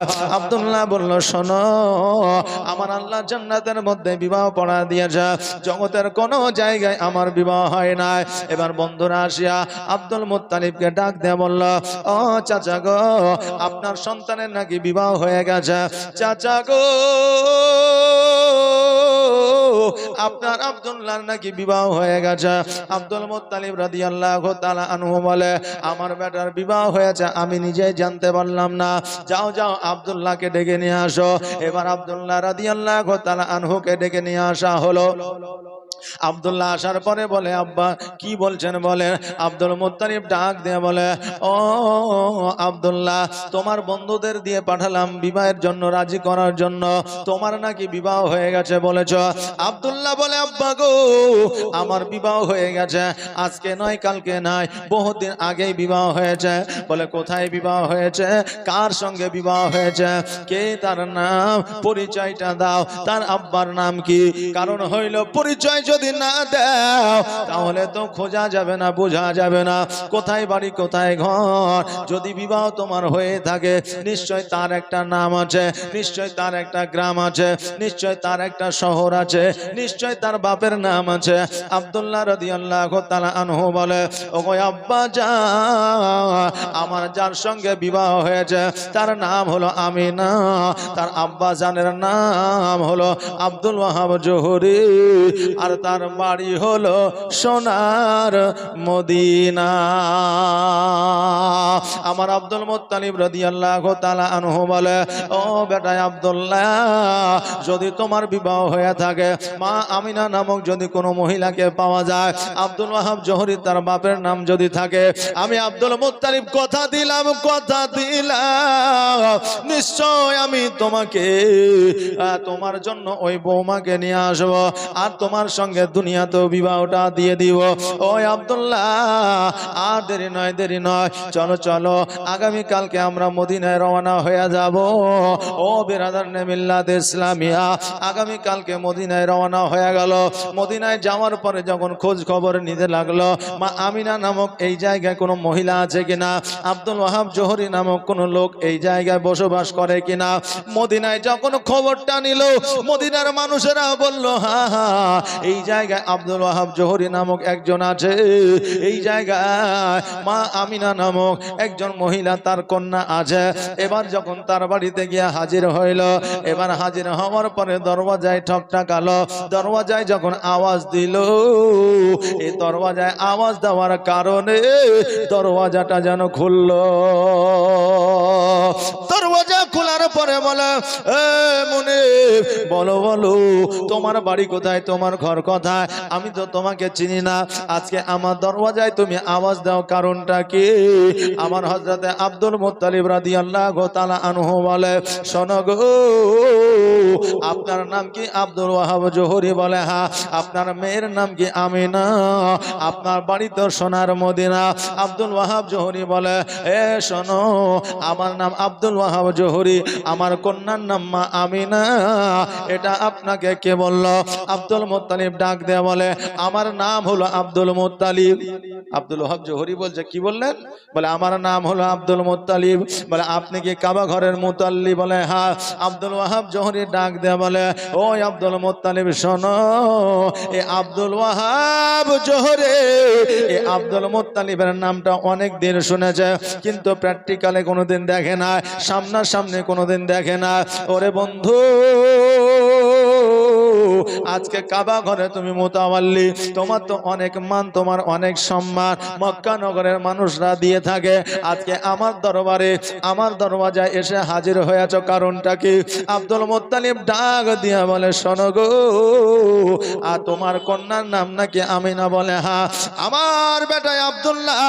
আব্দুল্লাহ বলল, শোনো, আমার আল্লাহ জান্নাতের মধ্যে বিবাহ পড়া দিয়েছে। জগতের কোন জায়গায় আমার বিবাহ হয় না এবার বন্ধুরা আসিয়া আব্দুল মুত্তালিবকে ডাক দিয়ে বলল, ও চাচা গো, আপনার সন্তানের নাকি বিবাহ হয়ে গেছে? চাচা গো, আপনার আব্দুল্লাহর নাকি বিবাহ হয়ে গেছে? আব্দুল মুত্তালিব রাদিয়াল্লাহু তাআলা আনহু বলে, আমার বেটার বিবাহ হয়েছে, আমি নিজেই জানতে পারলাম না। যাও যাও আব্দুল্লাহকে ডেকে নিয়ে আসো। এবার আবদুল্লাহ রাদিয়াল্লাহু তাআলা আনহুকে ডেকে নিয়ে আসা হলো। আব্দুল্লাহ আসার পরে বলে, আব্বা, কি বলছেন বলে আব্দুল মুত্তালিব ডাক দিয়ে বলে, ও আব্দুল্লাহ, তোমার বন্ধুদের দিয়ে পাঠালাম বিবাহের জন্য, রাজি করার জন্য। তোমার নাকি বিবাহ হয়ে গেছে বলেছ? আব্দুল্লাহ বলে, আব্বা গো, আমার বিবাহ হয়ে গেছে। আজকে নয়, কালকে নয় বহুদিন আগেই বিবাহ হয়েছে। বলে, কোথায় বিবাহ হয়েছে? কার সঙ্গে বিবাহ হয়েছে? কে তার নাম? পরিচয়টা দাও। তার আব্বার নাম কি? কারণ হইল, পরিচয় যদি না দাও, তাহলে তো খোঁজা যাবে না, বোঝা যাবে না। কোথায় বাড়ি, কোথায় ঘর? যদি বিবাহ তোমার হয়ে থাকে, নিশ্চয় তার একটা নাম আছে, নিশ্চয় তার একটা গ্রাম আছে, নিশ্চয় তার একটা শহর আছে, নিশ্চয় তার বাপের নাম আছে। আব্দুল্লাহ রাদিয়াল্লাহু তাআলা আনহু বলে, ওগো আব্বা যা, আমার যার সঙ্গে বিবাহ হয়েছে, তার নাম হলো আমিনা, তার আব্বা জানের নাম হলো আব্দুল ওয়াহাব জোহরি, আর তার বাড়ি হলো সোনার মদিনা। আমার আব্দুল মুত্তালিব রাদিয়াল্লাহু তাআলা আনহু বলে, ও বেটা আব্দুল্লাহ, যদি তোমার বিবাহ হয়ে থাকে, মা আমিনা নামক যদি কোনো মহিলাকে পাওয়া যায়, আব্দুল ওয়াহাব জহরি তার বাপের নাম যদি থাকে, আমি আব্দুল মুত্তালিব কথা দিলাম কথা দিলাম, নিশ্চয় আমি তোমাকে তোমার জন্য ওই বৌমাকে নিয়ে আসব। আর তোমার সঙ্গে দুনিয়াতেও বিবাহটা দিয়ে দিব। ওই আব্দুল্লাহ, আর দেরি নয় দেরি নয়। চলো চলো আগামী কালকে আমরা মদিনায় রওনা হয়ে যাব। ও বিরাদার নেমিল্লাদ ইসলামিয়া আগামী কালকে মদিনায় রওনা হয়ে গেল। মদিনায় যাওয়ার পরে যখন খোঁজ খবর নিতে লাগল, মা আমিনা নামক এই জায়গায় কোনো মহিলা আছে কিনা, আব্দুল ওয়াহাব জোহরি নামক কোন লোক এই জায়গায় বসবাস করে কিনা, মদিনায় যখন খবরটা নিল, মদিনার মানুষেরা বলল, হা হা, এই জায়গায় আব্দুল ওয়াহাব জোহরি নামক একজন আছে। এই জায়গায় মা আমিনা নামক একজন মহিলা তার কন্যা আছে। এবার যখন তার বাড়িতে গিয়ে হাজির হইল, এবার হাজির হওয়ার পরে দরওয়াজায় ঠকঠাকালো দরওয়াজায় যখন আওয়াজ দিল, এই দরওয়াজায় আওয়াজ দেওয়ার কারণে দরওয়াজাটা যেন খুলল। দরওয়াজা পরে বলে, এ মনে বলো বলো, তোমার বাড়ি কোথায়? তোমার ঘর কোথায়? আমি তো তোমাকে চিনি না। আজকে আমার দরওয়াজায় তুমি আওয়াজ দাও, কারণটা কি? আমার হজরতে আব্দুল মুত্তালিব রাদিয়াল্লাহু তাআলা আনহু বলে, শোনো গো, আপনার নাম কি আব্দুল ওয়াহাব জোহরি বলে? হা, আপনার মেয়ের নাম কি আমিনা? আপনার বাড়ি তো সোনার মদিনা। আব্দুল ওয়াহাব জোহরি বলে, এ শোনো, আমার নাম আব্দুল ওয়াহাব জোহরি। আমার কন্যার নাম মা আমিনা। এটা আপনাকে কে বলল? আব্দুল মুত্তালিব ডাক দেয়া বলে, আমার নাম হলো আব্দুল মুত্তালিব। আব্দুল ওয়াহাব জোহরি বলছে, কি বললেন? বলে, আমার নাম হলো আব্দুল মুত্তালিব। বলে, আপনি কি কাবা ঘরের মুতাল্লি? বলে হ্যাঁ। আব্দুল ওয়াহাব জোহরি ডাক দেয়া বলে, ওই আব্দুল মুত্তালিব, শোনো, এ আব্দুল ওয়াহাব জোহরে, এ আব্দুল মুত্তালিবের নামটা অনেক দিন শুনেছে, কিন্তু প্র্যাকটিক্যালে কোনোদিন দেখে না সামনাসামনি কোনোদিন দেখে না। ওরে বন্ধু আজকে কাবা ঘরে তুমি মোতাবাল্লি তোমার তো অনেক মান, তোমার অনেক সম্মান। মক্কা নগরের মানুষরা দিয়ে থাকে। আজকে আমার দরবারে, আমার দরওয়াজায় এসে হাজির হয়েছ কারণটা কি? আব্দুল মোত্তালিব ডাক দিয়া বলে, শোনো গো, আর তোমার কন্যার নাম নাকি আমি না বলে হা আমার বেটায় আব্দুল্লাহ,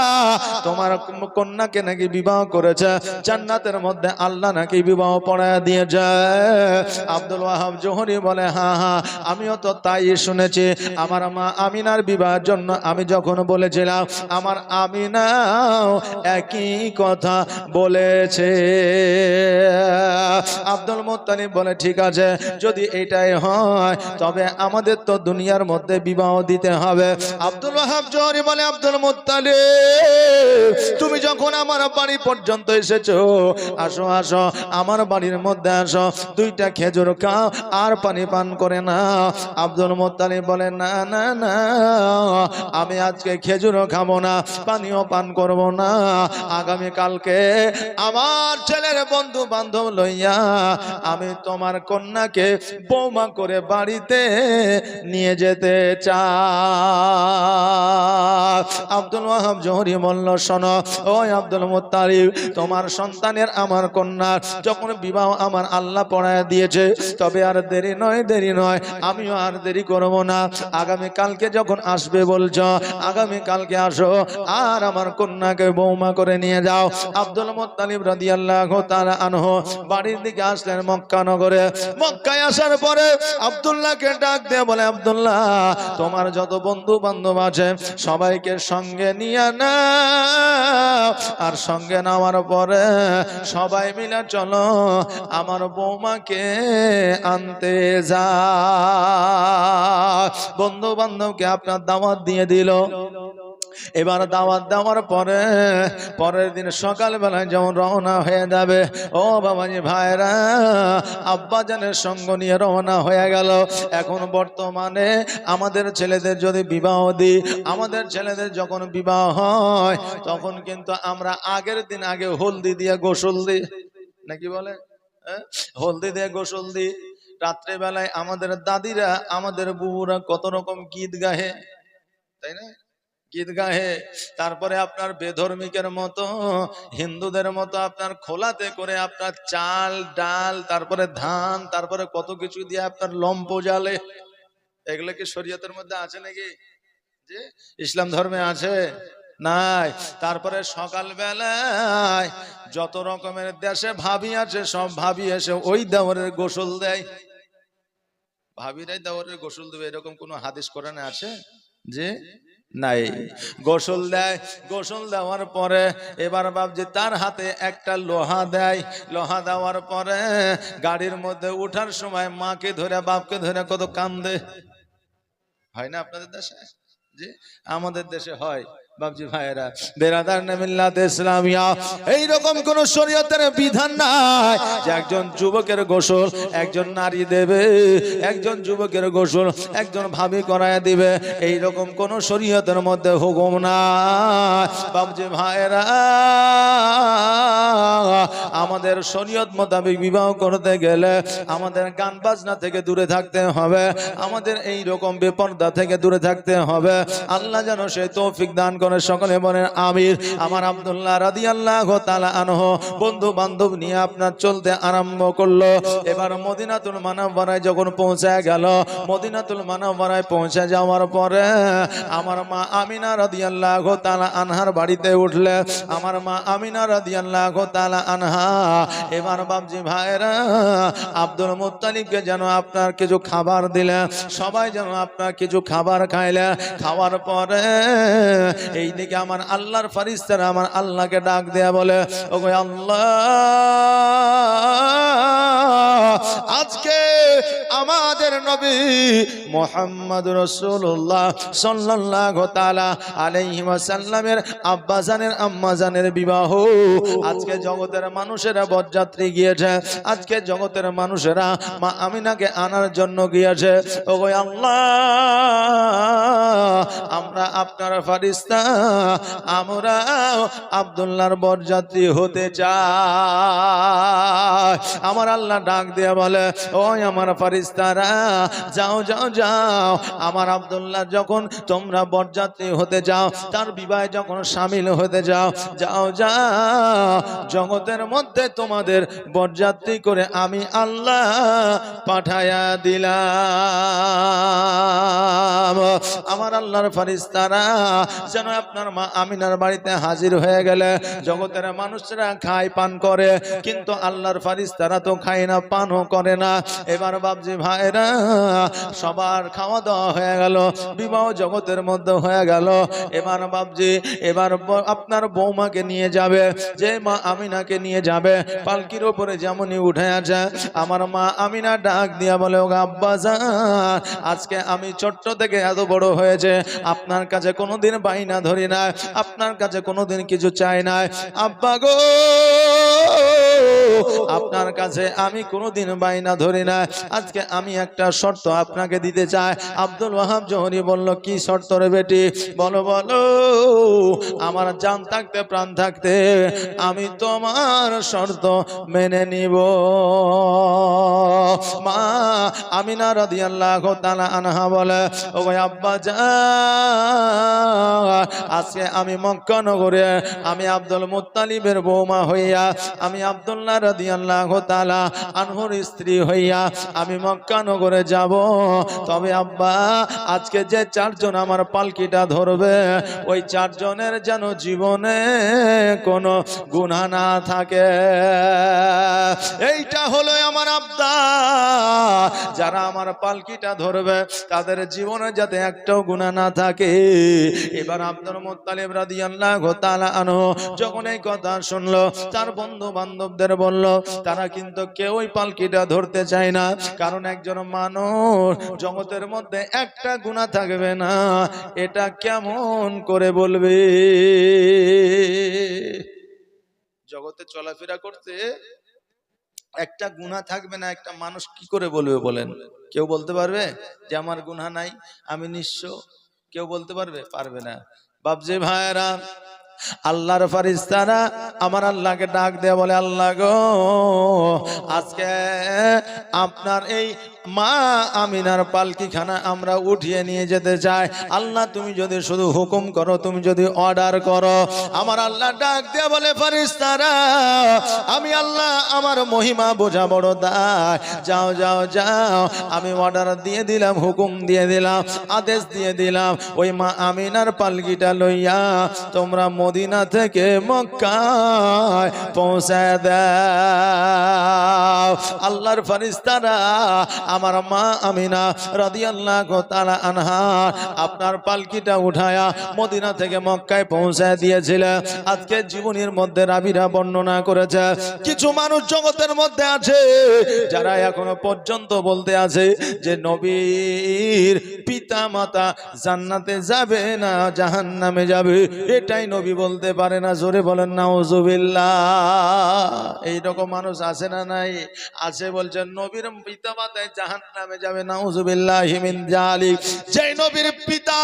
তোমার কন্যাকে নাকি বিবাহ করেছে। জান্নাতের মধ্যে আল্লাহ নাকি বিবাহ পড়ায় দিয়েছে। আব্দুল ওয়াহাব জোহরি বলে হা হ্যাঁ। আমিও তো তাই শুনেছি। আমার মা আমিনার বিবাহের জন্য আমি যখন বলেছিলাম, আমার আমিনাও একই কথা বলেছে। আব্দুল মুত্তালিব বলে, ঠিক আছে, যদি এটাই হয়, তবে আমাদের তো দুনিয়ার মধ্যে বিবাহ দিতে হবে। আব্দুল ওয়াহাব জোহরি বলে, আব্দুল মুত্তালিব, তুমি যখন আমার বাড়ি পর্যন্ত এসেছ, আসো আসো, আমার বাড়ির মধ্যে আসো, দুইটা খেজুর খাও, আর পানি পান করে না আব্দুল মোত্তালিব বলে না না না, আমি আজকে খেজুরও খাব না, পানিও পান করব না। আগামী কালকে আমার ছেলের বন্ধু বান্ধব লইয়া আমি তোমার কন্যাকে বৌমা করে বাড়িতে নিয়ে যেতে চা আব্দুল ওয়াহাব জহরি বলল, শোনো ওই আব্দুল মুত্তালিব, তোমার সন্তানের আমার কন্যার যখন বিবাহ আমার আল্লাহ পড়ায় দিয়েছে, তবে আর দেরি নয় দেরি নয় আমিও আর দেরি করব না। আগামী কালকে যখন আসবে বলছো, আগামী কালকে আসো, আর আমার কন্যাকে বৌমা করে নিয়ে যাও। আব্দুল মুত্তালিব রাদিয়াল্লাহু তাআলা আনহু বাড়ির দিকে আসলেন মক্কা নগরে। মক্কায় আসার পরে আব্দুল্লাহকে ডাক দিয়ে বলে, আব্দুল্লাহ, তোমার যত বন্ধু বান্ধব আছে, সবাইকে সঙ্গে নিয়ে না আর সঙ্গে নেওয়ার পরে সবাই মিলে চলো, আমার বৌমাকে আনতে যা বন্ধু বান্ধবকে আপনার দাওয়াত দিয়ে দিল। এবার দাওয়াত দেওয়ার পরে, পরের দিন সকালবেলায় যেমন রওনা হয়ে যাবে, ও বাবাজি ভাইরা আব্বা জানের সঙ্গ নিয়ে রওনা হয়ে গেল। এখন বর্তমানে আমাদের ছেলেদের যদি বিবাহ দিই, আমাদের ছেলেদের যখন বিবাহ হয়, তখন কিন্তু আমরা আগের দিন আগে হলদি দিয়ে গোসল দিই। নাকি বলে? হ্যাঁ? হলদি দিয়ে গোসল দিই। রাত্রেবেলায় আমাদের দাদিরা, আমাদের বুবুরা কত রকম গীত গাহে, তাই না? গীত গাহে, তারপরে আপনার বেধর্মিকের মতো, হিন্দুদের মতো আপনার খোলাতে করে আপনার চাল, ডাল, তারপরে ধান, তারপরে কত কিছু দিয়ে আপনার লম্প জালে। এগুলো কি শরীয়তের মধ্যে আছে নাকি? যে ইসলাম ধর্মে আছে? নাই। তারপরে সকাল বেলায় যত রকমের দেশে ভাবি আছে, সব ভাবি এসে ওই দেওয়ারের গোসল দেয়। ভাবিরাই দেওয়ারের গোসল দেবে, এরকম কোন হাদিস কোরআনে আছে? যে নাই। গোসল দেয়। গোসল দেওয়ার পরে এবার ভাবছে, তার হাতে একটা লোহা দেয়। লোহা দেওয়ার পরে গাড়ির মধ্যে উঠার সময় মাকে ধরে, বাপকে ধরে কত কান্দে। হয় না আপনাদের দেশে? যে আমাদের দেশে হয়। বাবজি ভাইয়েরা, বেরাদার নামিল্লাত ইসলামিয়া, এইরকম কোন শরীয়তের বিধান নাই যে একজন যুবকের গোসল একজন নারী দেবে, একজন যুবকের গোসল একজন ভাবি করায় দিবে, এইরকম কোন শরীয়তের মধ্যে হুকুম না বাবজি ভাইয়েরা, আমাদের শরীয়ত মোতাবেক বিবাহ করতে গেলে আমাদের গান বাজনা থেকে দূরে থাকতে হবে, আমাদের এই রকম বেপর্দা থেকে দূরে থাকতে হবে। আল্লাহ যেন সে তৌফিক দান করে। সকলে বলেন, আমির। আমার আব্দুল্লাহ রাদি আল্লাহ তালা আনহ বন্ধু বান্ধব নিয়ে আপনার চলতে আরম্ভ করল। এবার মদিনাতুল মানাবারায় যখন পৌঁছায় গেল, মদিনাতুল মানাবারায় পৌঁছে যাওয়ার পরে আমার মা আমিনা রাদি আল্লাহ তালা আনহার বাড়িতে উঠলে, আমার মা আমিনা রাদি আল্লাহ তালা আনহা, এবার বাবজি ভাইরা আব্দুল মুত্তালিবকে যেন আপনার কিছু খাবার দিলে, সবাই যেন আপনার কিছু খাবার খাইলে, খাওয়ার পরে এই দিকে আমার আল্লাহর ফারিস্তারা আমার আল্লাহকে ডাক দেয়া বলে, ওগো আল্লাহ, আজকে আমাদের নবী মোহাম্মদ রসুল্লাহ সাল্লাল্লাহু তাআলা আলাইহি ওয়াসাল্লামের আব্বাজানের আম্মাজানের বিবাহ। আজকে জগতের মানুষেরা বরযাত্রী গিয়েছে, আজকে জগতের মানুষেরা মা আমিনাকে আনার জন্য গিয়েছে। ওগো আল্লাহ, আমরা আপনার ফারিস্তা আমরা আব্দুল্লাহর বরযাত্রী হতে চাই। আমার আল্লাহ ডাক দিয়ে বলে, ওই আমার ফারিস্তারা যাও যাও যাও। আমার আব্দুল্লাহ যখন তোমরা বরযাত্রী হতে যাও, তার বিবাহে যখন সামিল হতে যাও যাও যাও। জগতের মধ্যে তোমাদের বরযাত্রী করে আমি আল্লাহ পাঠায়া দিলাম। আমার আল্লাহর ফারিস্তারা যেন আপনার মা আমিনার বাড়িতে হাজির হয়ে গেলে জগতের মানুষরা খায় পান করে, কিন্তু আল্লাহর ফারিস তারা তো খায় না, পানও করে না। এবার বাবজি ভাইরা, সবার খাওয়া দাওয়া হয়ে গেল, বিবাহ জগতের মধ্যে হয়ে গেল। এবার বাবজি এবার আপনার বৌমাকে নিয়ে যাবে, যে মা আমিনাকে নিয়ে যাবে, পালকির ওপরে যেমনই উঠে আছে আমার মা আমিনা ডাক দিয়া বলে, ওগা আব্বা আজকে আমি ছোট্ট থেকে এত বড় হয়েছে, আপনার কাছে কোনোদিন বাইনা ধরি না আপনার কাছে কোনোদিন কিছু চাই না আব্বা গো, আপনার কাছে আমি কোনোদিন বাইনা ধরি না আজকে আমি একটা শর্ত আপনাকে দিতে চাই। আব্দুল ওয়াহাব জহরি বলল, কি শর্ত রে বেটি? বলো বলো, আমার জান থাকতে, প্রাণ থাকতে, আমি তোমার শর্ত মেনে নিব। মা আমিনা রাদিয়াল্লাহু তাআলা আনহা বলে ও আব্বা জান আজকে আমি মক্কা নগরে আমি আব্দুল মুত্তালিবের বৌমা হইয়া, আমি আব্দুল্লাহ রাদিয়াল্লাহু তাআলা আনহুর স্ত্রী হইয়া আমি মক্কা নগরে যাব। তবে আব্বা, আজকে যে চারজন আমার পালকিটা ধরবে, ওই চারজনের যেন জীবনে কোনো গুনাহ না থাকে। এইটা হলো আমার আব্দা যারা আমার পালকিটা ধরবে, তাদের জীবনে যাতে একটাও গুণা না থাকে। এবার আব্দুল মুত্তালিব রাদিয়াল্লাহু তাআলা আনহু যখন এই কথা শুনলো, তার বন্ধু বান্ধবদের বলল, তারা কিন্তু কেউই পালকিটা ধরতে চায় না, কারণ একজন মানুষ জগতের মধ্যে একটা গুণা থাকবে না। এটা কেমন করে বলবে? জগতে চলাফেরা করতে একটা গুণা থাকবে না, একটা মানুষ কি করে বলবে বলেন? কেউ বলতে পারবে যে, আমার গুণা নাই, আমি নিঃস্ব কেউ বলতে পারবে? পারবে না। বাবজি ভাইরা আল্লাহর ফারিস্তারা আমার আল্লাহকে ডাক দেয়া বলে আল্লাহ গো আজকে আপনার এই মা আমিনার পালকিখানা আমরা উঠিয়ে নিয়ে যেতে চাই। আল্লাহ, তুমি যদি শুধু হুকুম করো, তুমি যদি অর্ডার করো। আমার আল্লাহ ডাক দেয়া বলে ফারিস্তারা আমি আল্লাহ, আমার মহিমা বোঝা বড় দায়। যাও যাও যাও, আমি অর্ডার দিয়ে দিলাম, হুকুম দিয়ে দিলাম, আদেশ দিয়ে দিলাম। ওই মা আমিনার পালকিটা লইয়া তোমরা মদিনা থেকে মক্কায় পৌঁছায় দাও। আল্লাহর ফারিস্তারা আমার মা আমিনা রাদিয়াল্লাহু তাআলা আনহা, আপনার পালকিটা উঠায়া মদিনা থেকে মক্কায় পৌঁছায় দিয়েছিল। আজকে জীবনের মধ্যে রাবিরা বর্ণনা করেছে, কিছু মানুষ জগতের মধ্যে আছে, যারা এখনও পর্যন্ত বলতে আছে যে নবীর পিতা মাতা জান্নাতে যাবে না, জাহান্নামে যাবে। এটাই নবী বলতে পারে না, জোরে বলেন না ওজুবিল্লাহ এইরকম মানুষ আছে না নাই? আছে বলছেন নবীর পিতা মাতায় জাহান নামে যাবে না ওজুবিল্লাহ হিমিন যেই নবীর পিতা,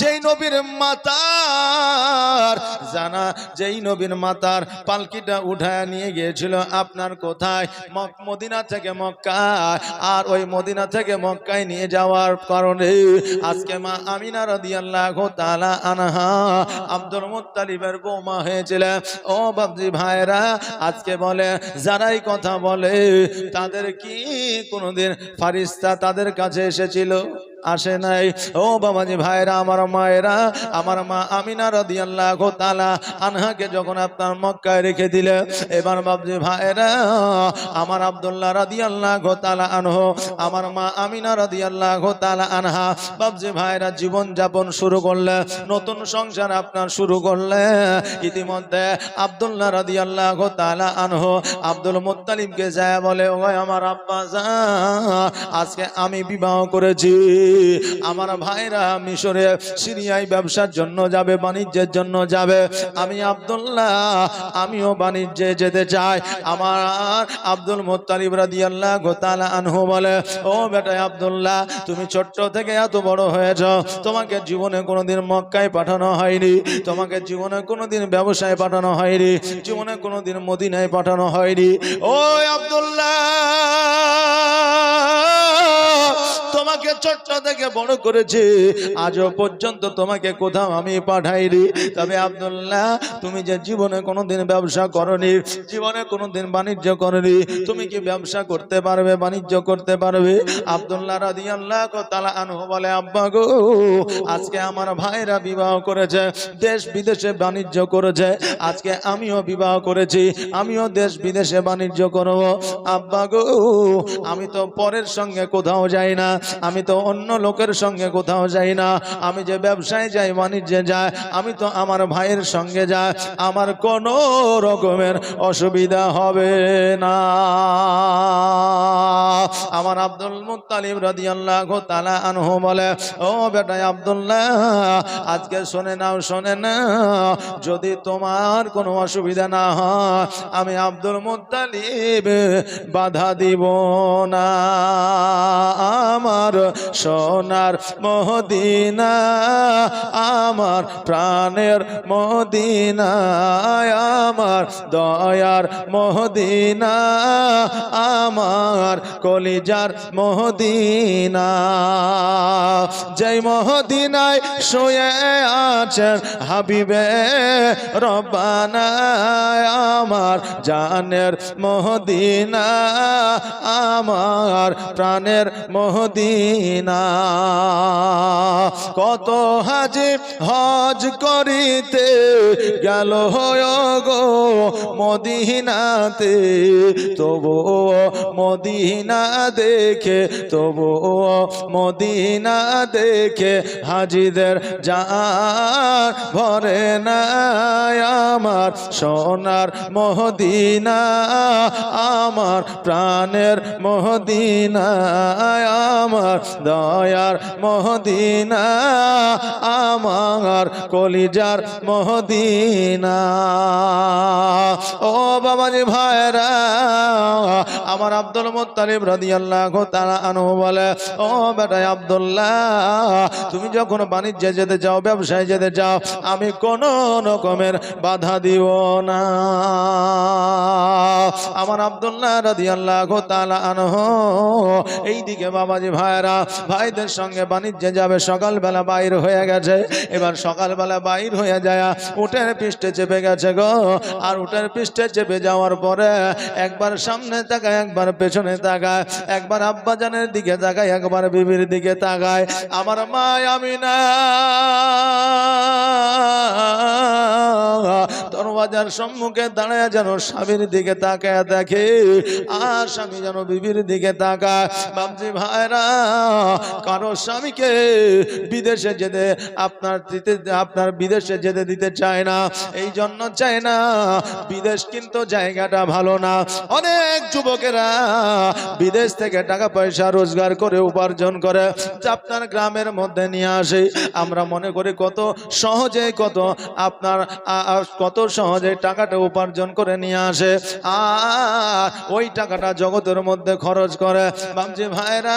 যেই নবীর মাতার জানা, যেই নবীর মাতার পালকিটা উঠায় নিয়ে গিয়েছিল, আপনার কোথায়? মদিনা থেকে মক্কায়। আর ওই মদিনা থেকে মক্কায় নিয়ে যাওয়ার কারণে আজকে মা আমিনা রাদিয়াল্লাহু তাআলা আনহা আব্দুল মুত্তালিবের বৌমা হয়েছিল। ও বাবজি ভাইরা আজকে বলে, যারাই কথা বলে তাদের কি কোনোদিন ফারিস্তা তাদের কাছে এসেছিল? আসে নাই। ও বাবাজি ভাইরা, আমার মায়েরা, আমার মা আমিনা রাদিয়াল্লাহু তাআলা আনহাকে যখন আপনার মক্কায় রেখে দিলে, এবার বাবজি ভাইরা, আমার আব্দুল্লাহ রাদিয়াল্লাহু তাআলা আনহু, আমার মা আমিনা রাদিয়াল্লাহু তাআলা আনহা বাবজি ভাইরা জীবন যাপন শুরু করলে, নতুন সংসার আপনার শুরু করলে, ইতিমধ্যে আব্দুল্লাহ রাদিয়াল্লাহু তাআলা আনহু আব্দুল মুত্তালিবকে যায় বলে ও আমার আব্বা জান আজকে আমি বিবাহ করেছি। আমার ভাইরা মিশরে সিরিয়ায় ব্যবসার জন্য যাবে, বাণিজ্যের জন্য যাবে। আমি আব্দুল্লাহ, আমিও বাণিজ্যে যেতে চাই। আমার আব্দুল মোত্তালিব রাদিয়াল্লাহু তাআলা আনহু বলে, ও বেটা আব্দুল্লাহ, তুমি ছোট্ট থেকে এত বড় হয়েছ। তোমাকে জীবনে কোনোদিন মক্কায় পাঠানো হয়নি। তোমাকে জীবনে কোনোদিন ব্যবসায় পাঠানো হয়নি। জীবনে কোনোদিন মদিনায় পাঠানো হয়নি। ও আব্দুল্লাহ! তোমার আমাকে ছোট্ট থেকে বড় করেছে। আজও পর্যন্ত তোমাকে কোথাও আমি পাঠাই পাঠাইনি। তবে আব্দুল্লাহ, তুমি যে জীবনে কোনোদিন ব্যবসা করনি, জীবনে কোনোদিন বাণিজ্য করনি, তুমি কি ব্যবসা করতে পারবে, বাণিজ্য করতে পারবে? আব্দুল্লাহ রাদিয়াল্লাহু তাআলা আনহু বলে, আব্বা গো, আজকে আমার ভাইরা বিবাহ করেছে, দেশ বিদেশে বাণিজ্য করেছে। আজকে আমিও বিবাহ করেছি, আমিও দেশ বিদেশে বাণিজ্য করব। আব্বা গো, আমি তো পরের সঙ্গে কোথাও যাই না। আমি তো অন্য লোকের সঙ্গে কোথাও যাই না। আমি যে ব্যবসায় যাই, বাণিজ্যে যাই, আমি তো আমার ভাইয়ের সঙ্গে যাই। আমার কোনো রকমের অসুবিধা হবে না। আমার আব্দুল মুতালিম মুত্তালিব রাদিয়াল্লাহু তাআলা আনহু বলে, ও বেটা আব্দুল্লাহ, আজকে শোনে নাও, শোনে না যদি তোমার কোনো অসুবিধা না হয়, আমি আব্দুল মুতালিব বাধা দিব না। আমার সোনার মহদিনা আমার প্রাণের মদিনা, আমার দয়ার মহদিনা আমার কলিজার মহদিনা যেই মহদিনায় শুয়ে আছেন হাবিবে রব্বানা, আমার জানের মহদিনা আমার প্রাণের মহদিনা কত হাজি হজ করিতে গেল গো মদিনাতে। তবু মদিনা দেখে তবু মদিনা দেখে হাজিদের যার ভরে না আমার। সোনার মহদিনা আমার প্রাণের মহদিনা আমার দয়ার মহদিনা, আমার কলিজার মহদিনা। ও বাবাজি ভাইরা, আমার আব্দুল মুত্তালিব রাদিয়াল্লাহু তাআলা আনহু বলে, ও বেটা আব্দুল্লাহ, তুমি যখন বাণিজ্যে যেতে যাও ব্যবসায় যেতে যাও আমি কোন রকমের বাধা দিব না। আমার আব্দুল্লাহ রাদিয়াল্লাহু তাআলা আনহু, এইদিকে বাবাজি ভাইরা ভাইদের সঙ্গে বাণিজ্যে যাবে, সকালবেলা বাইর হয়ে গেছে। এবার সকালবেলা বাইর হয়ে যায়, উটের পৃষ্ঠে চেপে গেছে গো। আর উটের পৃষ্ঠে চেপে যাওয়ার পরে একবার সামনে তাকায়, একবার পেছনে তাকায়, একবার আব্বাজানের দিকে তাকায়, একবার বিবির দিকে তাকায়। আমার মা আমি না দরওয়াজার সম্মুখে দাঁড়ায় যেন স্বামীর দিকে তাকায় দেখে, আর স্বামী যেন বিবির দিকে তাকায়। বাবজি ভাইরা কারও স্বামীকে বিদেশে যেতে আপনার দিতে, আপনার বিদেশে যেতে দিতে চায় না। এই জন্য চায় না। বিদেশ কিন্তু জায়গাটা ভালো না। অনেক যুবকেরা বিদেশ থেকে টাকা পয়সা রোজগার করে উপার্জন করে আপনার গ্রামের মধ্যে নিয়ে আসে। আমরা মনে করি কত সহজে, কত আপনার কত সহজে টাকাটা উপার্জন করে নিয়ে আসে। আর ওই টাকাটা জগতের মধ্যে খরচ করে। বামজি ভাইরা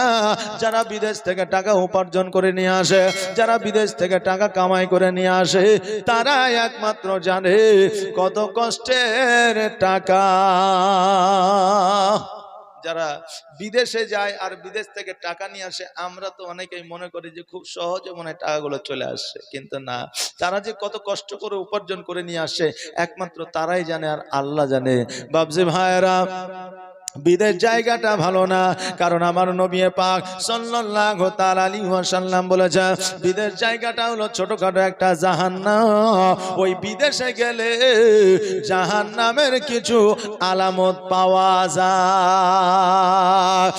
যারা বিদেশ থেকে টাকা উপার্জন করে নিয়ে আসে, যারা বিদেশ থেকে টাকা কামাই করে নিয়ে আসে তারা একমাত্র জানে কত কষ্টের টাকা। যারা বিদেশে যায় আর বিদেশ থেকে টাকা নিয়ে আসে, আমরা তো অনেকেই মনে করি যে খুব সহজে মনে টাকাগুলো চলে আসছে কিন্তু না। তারা যে কত কষ্ট করে উপার্জন করে নিয়ে আসে, একমাত্র তারাই জানে আর আল্লাহ জানে। বাবজি ভাইয়েরা বিদেশ জায়গাটা ভালো না। কারণ আমার নবী পাক সাল্লাল্লাহু তাআলা আলাইহি ওয়াসাল্লাম বলেছে বিদেশ জায়গাটা হলো ছোটখাটো একটা জাহান্নাম। ওই বিদেশে গেলে জাহান্নামের কিছু আলামত পাওয়া যায়।